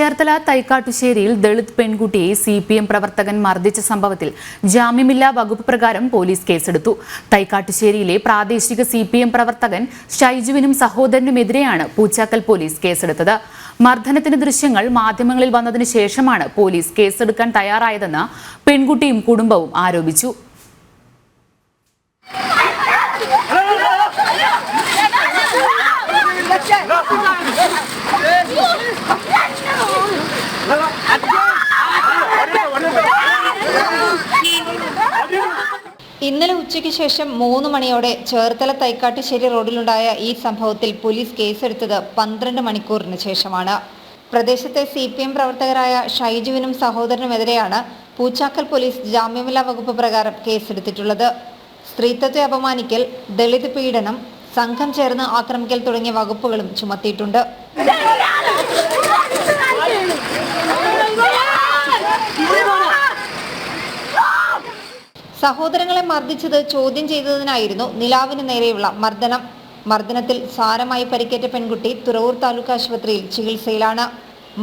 ചേർത്തല തൈക്കാട്ടുശ്ശേരിയിൽ ദളിത് പെൺകുട്ടിയെ C P M പ്രവർത്തകൻ മർദ്ദിച്ച സംഭവത്തിൽ ജാമ്യമില്ലാ വകുപ്പ് പ്രകാരം പോലീസ് കേസെടുത്തു. തൈക്കാട്ടുശ്ശേരിയിലെ പ്രാദേശിക സി പി എം പ്രവർത്തകൻ ഷൈജുവിനും സഹോദരനുമെതിരെയാണ് പൂച്ചാക്കൽ പോലീസ് കേസെടുത്തത്. മർദ്ദനത്തിന് ദൃശ്യങ്ങൾ മാധ്യമങ്ങളിൽ വന്നതിനു ശേഷമാണ് പോലീസ് കേസെടുക്കാൻ തയ്യാറായതെന്ന് പെൺകുട്ടിയും കുടുംബവും ആരോപിച്ചു. ഇന്നലെ ഉച്ചയ്ക്ക് ശേഷം മൂന്ന് മണിയോടെ ചേർത്തല തൈക്കാട്ടുശ്ശേരി റോഡിലുണ്ടായ ഈ സംഭവത്തിൽ പോലീസ് കേസെടുത്തത് പന്ത്രണ്ട് മണിക്കൂറിന് ശേഷമാണ്. പ്രദേശത്തെ സി പി എം പ്രവർത്തകരായ ഷൈജുവിനും സഹോദരനുമെതിരെയാണ് പൂച്ചാക്കൽ പോലീസ് ജാമ്യമില്ലാ വകുപ്പ് പ്രകാരം കേസെടുത്തിട്ടുള്ളത്. സ്ത്രീത്വത്തെ അപമാനിക്കൽ ദളിത് പീഡനം സംഘം ചേർന്ന് ആക്രമിക്കൽ തുടങ്ങിയ വകുപ്പുകളും ചുമത്തിയിട്ടുണ്ട്. സഹോദരങ്ങളെ മർദ്ദിച്ചത് ചോദ്യം ചെയ്തതിനായിരുന്നു നിലാവിന് നേരെയുള്ള മർദ്ദനം. മർദ്ദനത്തിൽ സാരമായി പരിക്കേറ്റ പെൺകുട്ടി തുറവൂർ താലൂക്ക് ആശുപത്രിയിൽ ചികിത്സയിലാണ്.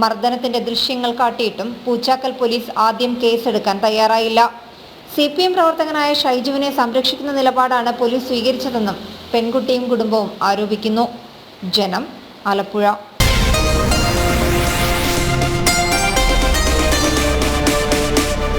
മർദ്ദനത്തിന്റെ ദൃശ്യങ്ങൾ കാട്ടിയിട്ടും പൂച്ചാക്കൽ പോലീസ് ആദ്യം കേസെടുക്കാൻ തയ്യാറായില്ല. സി പി എം പ്രവർത്തകനായ ഷൈജുവിനെ സംരക്ഷിക്കുന്ന നിലപാടാണ് പോലീസ് സ്വീകരിച്ചതെന്നും പെൺകുട്ടിയും കുടുംബവും ആരോപിക്കുന്നു. ജനം ആലപ്പുഴ.